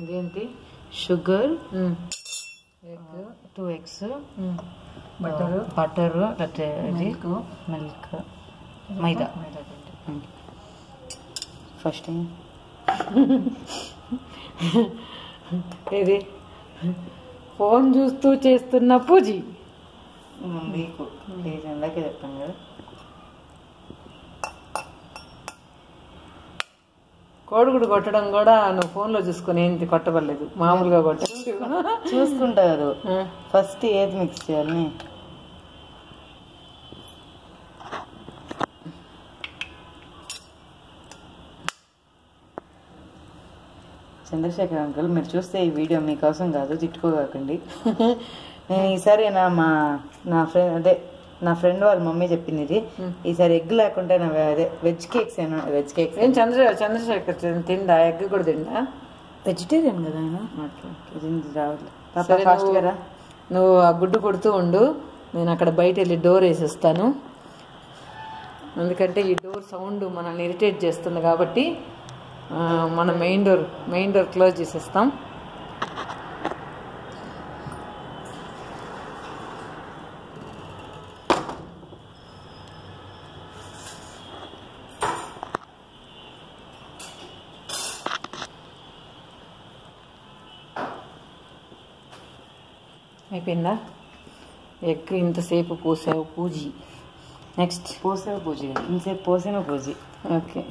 ఇదేంటి sugar egg two eggs butter ఇది milk. Milk. మైదా. First ఇది ఫోన్ చూస్తూ చేస్తున్న పూజీ. మీకు. ఇది ఇందాకే చెప్పాను కదా. కోడిగుడు కొట్టడం కూడా నువ్వు ఫోన్లో చూసుకొని ఏంటి కొట్టబడలేదు. మామూలుగా కొట్ట. చూసుకుంటారు ఫస్ట్ ఏది మిక్స్ చేయాలని చంద్రశేఖర్ అంకుల్ మీరు చూస్తే ఈ వీడియో మీకోసం కాదు తిట్టుకోకండి నేను ఈసారి నా మా నా ఫ్రెండ్ అదే నా ఫ్రెండ్ వాళ్ళ మమ్మీ చెప్పింది ఇది. ఈసారి ఎగ్ లేకుంటే నా అదే వెజ్ కేక్స్ ఏమో వెజ్ కేక్స్ ఏం చంద్ర చంద్రశేఖర్ తిండా ఎగ్ కూడా తిండా వెజిటేరియన్ కదా ఆయన. రావట్లేదు నువ్వు- ఆ గుడ్డు కొడుతూ ఉండు. నేను అక్కడ బయట వెళ్ళి డోర్ వేసేస్తాను. ఎందుకంటే ఈ డోర్ సౌండ్ మనల్ని ఇరిటేట్ చేస్తుంది కాబట్టి మన main door main door close చేసేస్తాం. అయిపోయిందా? ఎగ్ ఇంతసేపు పూసావు పూజీ. నెక్స్ట్. పోసేవ పూజ. ఇంతసేపు పోసిన పూజ. ఓకే.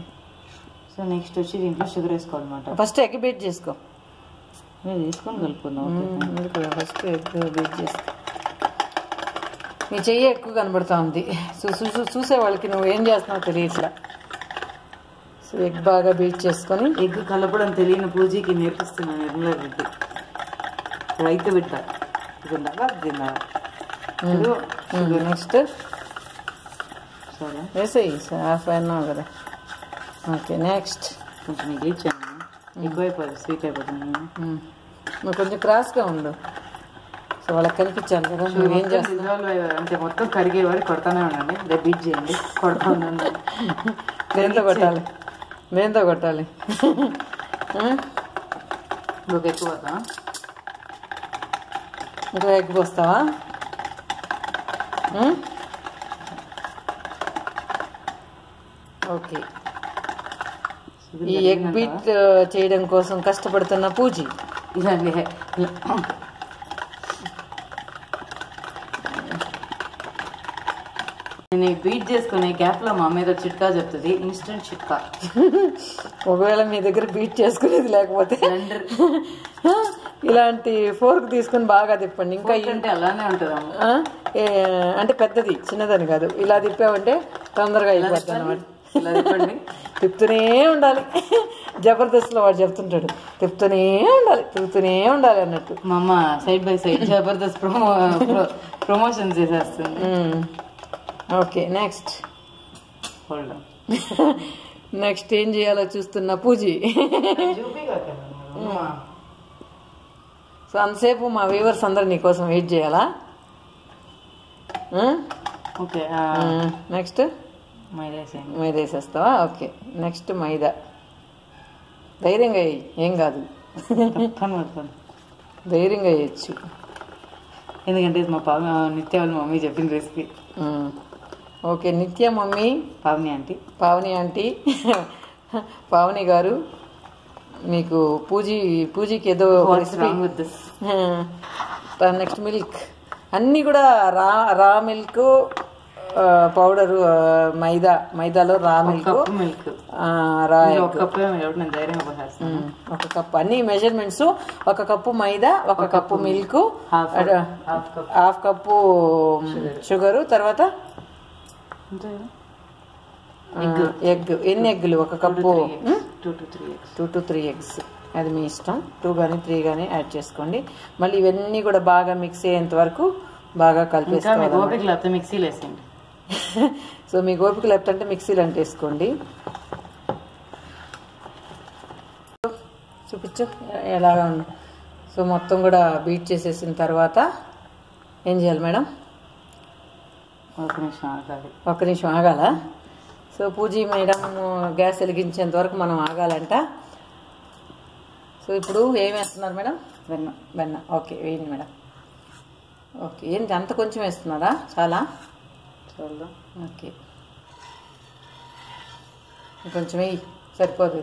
సో నెక్స్ట్ వచ్చి దీంట్లో షుగర్ వేసుకోవాలన్నమాట. ఫస్ట్ ఎగ్ బీట్ చేసుకో. మీరు తీసుకొని కలుపుకుందాం ఫస్ట్ ఎగ్ బీట్ చేసుకో నీ చెయ్యి ఎక్కువ కనబడుతూ ఉంది చూ- చూసే వాళ్ళకి నువ్వు ఏం చేస్తున్నావు తెలియట్లా. సో ఎగ్ బాగా బీట్ చేసుకొని. ఎగ్ కలపడం తెలియని పూజకి నేర్పిస్తున్నాను నిర్మలా రెడ్డి రైతు బిడ్డ. తిందాగా తిందా నెక్స్ట్ సరే. వేసేయి హాఫ్ అన్నావు కదా. ఓకే నెక్స్ట్ కొంచెం మిగిలిచ్చాను ఎక్కువైపోతుంది స్వీట్ అయిపోతుంది. నువ్వు కొంచెం క్రాస్గా ఉండు. సో వాళ్ళకి కనిపించాలి కదా నువ్వేం dissolve అయ్యే- అంటే మొత్తం కరిగే వరకు కొడతానే ఉండండి. రిపీట్ చేయండి. కొడతా ఉండండి దేంతో కొట్టాలి. దేంతో కొట్టాలి? ఇంకొక ఎక్కువ ఇంకో ఎగ్ పోస్తావా? ఓకే ఈ ఎగ్ బీట్ చేయడం కోసం కష్టపడుతున్న పూజీ ఇలాంటి నేను బీట్ చేసుకునే గ్యాప్లో మా మీద చిట్కా చెప్తుంది ఇన్స్టెంట్ చిట్కా ఒకవేళ మీ దగ్గర బీట్ చేసుకునేది లేకపోతే ఇలాంటి ఫోర్క్ తీసుకుని బాగా తిప్పండి. ఇంకా అంటే అలానే ఉంటుంది అంటే పెద్దది చిన్నదని కాదు. ఇలా తిప్పామంటే తొందరగా అయిపోద్ది అనమాట తిప్పుతూనే ఉండాలి. జబర్దస్త్లో వాడు చెప్తుంటాడు తిప్పుతూనే ఉండాలి తిప్పుతూనే ఉండాలి అన్నట్టు. మా అమ్మ side by side Jabardasth promo promotion చేసేస్తుంది. Okay next. నెక్స్ట్ ఏం చేయాలో చూస్తున్న పూజీ. సో అంతసేపు మా వ్యూవర్స్ అందరు నీకోసం వెయిట్ చేయాలా? ఓకే నెక్స్ట్ మైదా వేసేస్తావా ఓకే. నెక్స్ట్ మైదా. ధైర్యంగా వేయి ఏం కాదు. ధైర్యంగా వేయచ్చు ఎందుకంటే మా పాప నిత్య వాళ్ళ మమ్మీ చెప్పిన recipe. Okay Nitya mummy. Pavani aunty. Pavani aunty. Pavani గారు. మీకు పూజీ పూజీకి ఏదో నెక్స్ట్ మిల్క్ అన్నీ కూడా రా రా మిల్క్ పౌడరు మైదా మైదాలో రా మిల్క్ రా ఒక కప్పు అన్ని మెజర్మెంట్స్ ఒక కప్పు మైదా ఒక cup milk half half cup half cup sugar తర్వాత ఎగ్ ఎన్ని ఎగ్గులు? ఒక cup. Two to three eggs. Two to three eggs. అది మీ ఇష్టం. టూ కానీ త్రీ కానీ యాడ్ చేసుకోండి. మళ్ళీ ఇవన్నీ కూడా బాగా మిక్స్ అయ్యేంత వరకు బాగా కలిపేసుకోవాలి గోపిక లేకపోతే మిక్సీలో వేసేయండి సో మీ గోపిక లెఫ్ట్ అంటే మిక్సీలో అంటే వేసుకోండి. చూపించు. ఎలాగా సో మొత్తం కూడా బీట్ చేసేసిన తర్వాత ఏం చేయాలి మేడం? ఒక నిమిషం ఆగాలి. ఒక్క నిమిషం ఆగాల? సో పూజీ మేడం గ్యాస్ వెలిగించేంత వరకు మనం ఆగాలంట. సో ఇప్పుడు ఏం వేస్తున్నారు మేడం? వెన్న వెన్న. ఓకే వేయండి మేడం. ఓకే ఏంటి అంత కొంచెం వేస్తున్నారా? చాలా? చూద్దాం ఓకే. కొంచెం వేయి. సరిపోదు.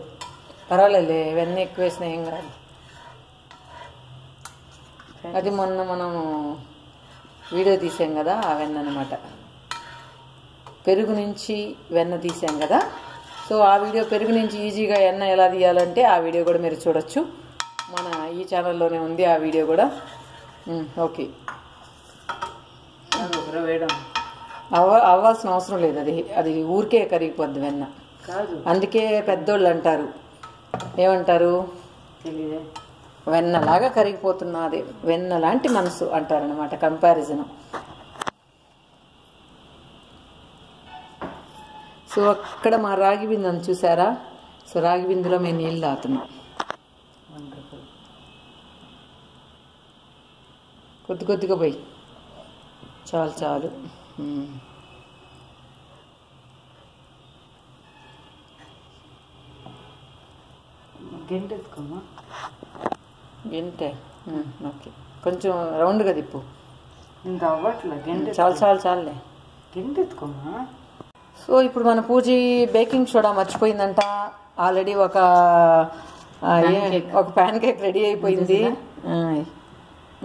పర్వాలేదు వెన్న ఎక్కువ వేసినా ఏం కాదు. అది మొన్న మనం వీడియో తీసాం కదా ఆ వెన్న అనమాట పెరుగు నుంచి వెన్న తీసాం కదా. సో ఆ వీడియో పెరుగు నుంచి ఈజీగా వెన్న ఎలా తీయాలంటే ఆ వీడియో కూడా మీరు చూడొచ్చు. మన ఈ ఛానల్లోనే ఉంది ఆ వీడియో కూడా. ఓకే. అవ్వ అవ్వాల్సిన అవసరం లేదు. అది అది ఊరికే కరిగిపోద్ది వెన్న. అందుకే పెద్దోళ్ళు అంటారు. ఏమంటారు? వెన్నలాగా కరిగిపోతున్నది. వెన్న లాంటి మనసు అంటారనమాట కంపారిజన్ సో అక్కడ మా రాగి బిందెను చూసారా? సో రాగి బిందెలో మేము నీళ్ళు తాగుతున్నాం. కొద్ది కొద్దిగా పోయి. చాలు చాలు. గంట. Um, okay. కొంచెం రౌండ్గా తిప్పు. ఇంకా అవ్వట్లే? గంట చాలు చాలు చాలులే. గంట ఎత్తుకోమా సో ఇప్పుడు మన పూజ బేకింగ్ సోడా మర్చిపోయిందంట. ఆల్రెడీ ఒక ఒక ప్యాన్ కేక్ రెడీ అయిపోయింది.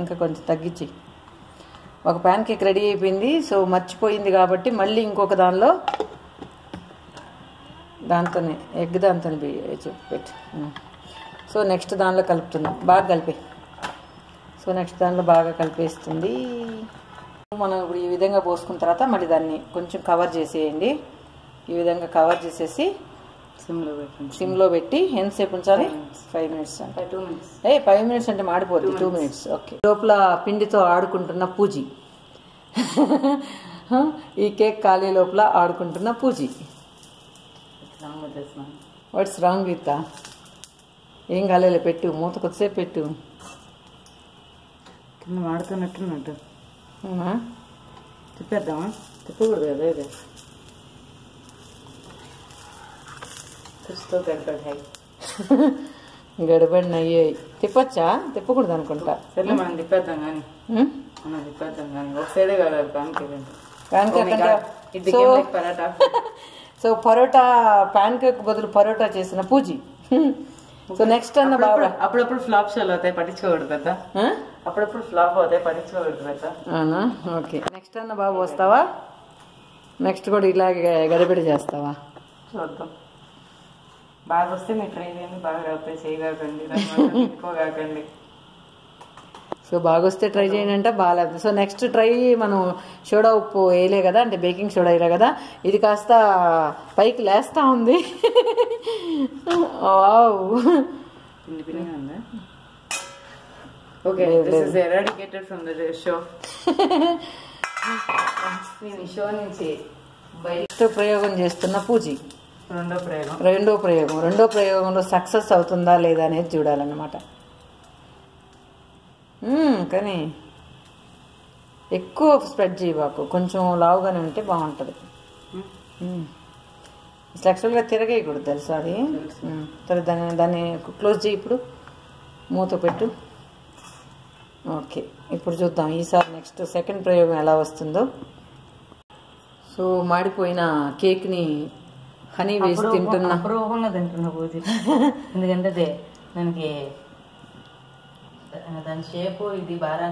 ఇంకా కొంచెం తగ్గించి. ఒక ప్యాన్ కేక్ రెడీ అయిపోయింది. సో మర్చిపోయింది కాబట్టి మళ్ళీ ఇంకొక దానిలో దాంతోనే ఎగ్ చెప్పి పెట్టు. సో నెక్స్ట్ దానిలో కలుపుతున్నాం. బాగా కలిపే. సో నెక్స్ట్ దానిలో బాగా కలిపేస్తుంది. మనం ఇప్పుడు ఈ విధంగా పోసుకున్న తర్వాత మళ్ళీ దాన్ని కొంచెం కవర్ చేసేయండి. ఈ విధంగా కవర్ చేసేసి సిమ్లో పెట్టండి. సిమ్లో పెట్టి ఎంతసేపు ఉంచాలి? ఫైవ్ మినిట్స్ అంటే. టూ మినిట్స్ ఏ ఫైవ్ మినిట్స్ అంటే మాడిపోద్ది. టూ మినిట్స్ ఓకే లోపల పిండితో ఆడుకుంటున్న పూజి. ఈ కేక్ ఖాళీ లోపల ఆడుకుంటున్న పూజి. వాట్స్ రాంగ్ విత్ ఏం కాలేలే పెట్టు. మూత కొద్దిసేపు పెట్టు. కింద మాడుతున్నట్టున్నట్టు అవునా తిప్పేద్దామా తిప్పకూడదు కదా ఇది కుస్తో గడపడాయి గడబడిన అయ్యాయి తిప్పచ్చా తిప్పకూడదు అనుకుంటా సర్లే మనం తిప్పేద్దాం కానీ? మనం తిప్పేద్దాం కానీ ఒక సైడే కాదు అంటే ఇది so paratha so parotta pancake బదులు పరోటా చేసిన పూజి సో నెక్స్ట్ అన్న బాబా అప్పుడప్పుడు- అప్పుడప్పుడు ఫ్లాప్ షోలు అవుతాయి పట్టించుకోకూడదు ఆ? అప్పుడప్పుడు ఫ్లాప్ అవుతాయి పెద్ద అవునా? ఓకే. నెక్స్ట్ అన్న బాబు వస్తావా? నెక్స్ట్ కూడా ఇలాగే గడిబిడి చేస్తావా? చూద్దాం. బాగా వస్తే మీరు ట్రై చేయండి బాగా రాకపోతే చేయగాకండి తిట్టుకోగాకండి సో బాగా వస్తే ట్రై చేయండి అంటే బాగాలేదు సో నెక్స్ట్ ట్రై మనం సోడా ఉప్పు వేయలే కదా అంటే బేకింగ్ సోడా వేయలే కదా ఇది కాస్త పైకి లేస్తా ఉంది. వావ్ ఉందా ఓకే లేదు, this is eradicated from the show నేను షో నుంచి బయట ప్రయోగం చేస్తున్న పూజి రెండో ప్రయోగం రెండో ప్రయోగం రెండో ప్రయోగంలో సక్సెస్ అవుతుందా లేదా అనేది చూడాలన్నమాట. మ్మ్, కానీ ఎక్కువ స్ప్రెడ్ చేయబాకు కొంచెం లావుగానే ఉంటే బాగుంటుంది. అసలు యాక్చువల్గా తిరగేయకూడదు తెలుసా అది. సరే దాన్ని దాన్ని క్లోజ్ చేయి ఇప్పుడు. మూత పెట్టు. ఓకే ఇప్పుడు చూద్దాం. ఈసారి నెక్స్ట్ సెకండ్ ప్రయోగం ఎలా వస్తుందో. సో మాడిపోయిన కేక్ని హనీ వేసి తింటున్నా. అపూర్వంగా తింటున్నా పూజ. ఎందుకంటే అదే దానికి దాని షేప్ ఇది బాగా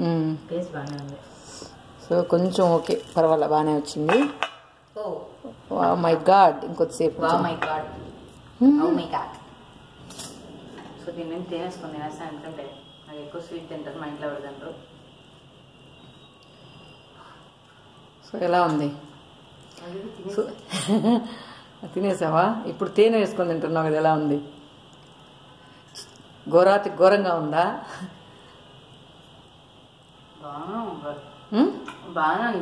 మ్మ్. టేస్ట్ బాగానే ఉంది. సో కొంచెం ఓకే పర్వాలే బాగానే వచ్చింది. ఓ. మై గాడ్ ఇంకొద్దిసేపు వా my god my god so దీన్ని నేను తినేసుకొని తినేస్తాను ఎందుకంటే నాకు ఎక్కువ స్వీట్ తింటారు మా ఇంట్లో ఎవరు తింటారు సో ఎలా ఉంది? తినేసావా? ఇప్పుడు తేనె వేసుకొని తింటున్నావు కదా ఎలా ఉంది? ఘోరాతి ఘోరంగా ఉందా?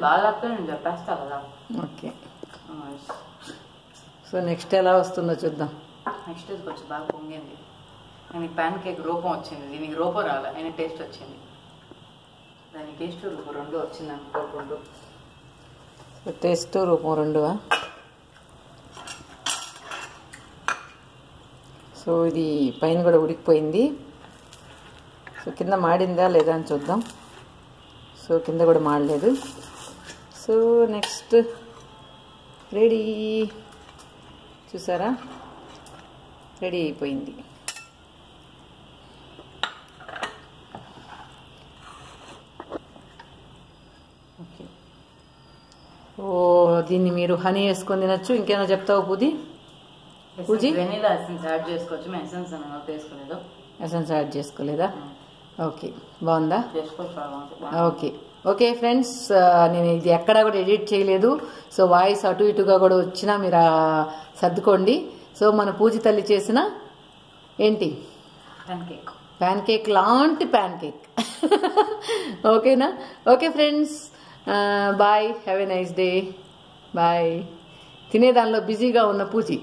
బాగా చెప్పేస్తా కదా. ఓకే. సో నెక్స్ట్ ఎలా వస్తుందో చూద్దాం. నెక్స్ట్ కొంచెం బాగా పొంగింది నేను ప్యాన్ కేక్ రూపం వచ్చింది. దీనికి రూపం రాలే. ఆయన టేస్ట్ వచ్చింది. దాని టేస్ట్ రూపం రెండు వచ్చింది అనుకోకుండా సో టేస్ట్ రూపం రెండువా? సో ఇది పైన కూడా ఉడికిపోయింది. సో కింద మాడిందా లేదా అని చూద్దాం. సో కింద కూడా మాడలేదు. So next ready. చూసారా? రెడీ అయిపోయింది ఓకే ఓ దీన్ని మీరు హనీ వేసుకొని తినచ్చు. ఇంకేమైనా చెప్తావు పూది పూజీ? వెనీలా ఎసెన్స్ యాడ్ చేసుకోవచ్చు. మేము ఎసెన్స్ అని వేసుకోలేదు. ఎసెన్స్ యాడ్ చేసుకోలేదా? ఓకే. బాగుందా. ఓకే. ఓకే ఫ్రెండ్స్ నేను ఇది ఎక్కడా కూడా ఎడిట్ చేయలేదు. సో వాయిస్ అటు ఇటుగా కూడా వచ్చినా మీరు సర్దుకోండి. సో మన పూజ తల్లి చేసిన ఏంటి? పాన్ కేక్ ప్యాన్ కేక్ లాంటి ప్యాన్ కేక్ ఓకేనా? Okay friends bye. Have a nice day bye. తినేదానిలో బిజీగా ఉన్న పూచి.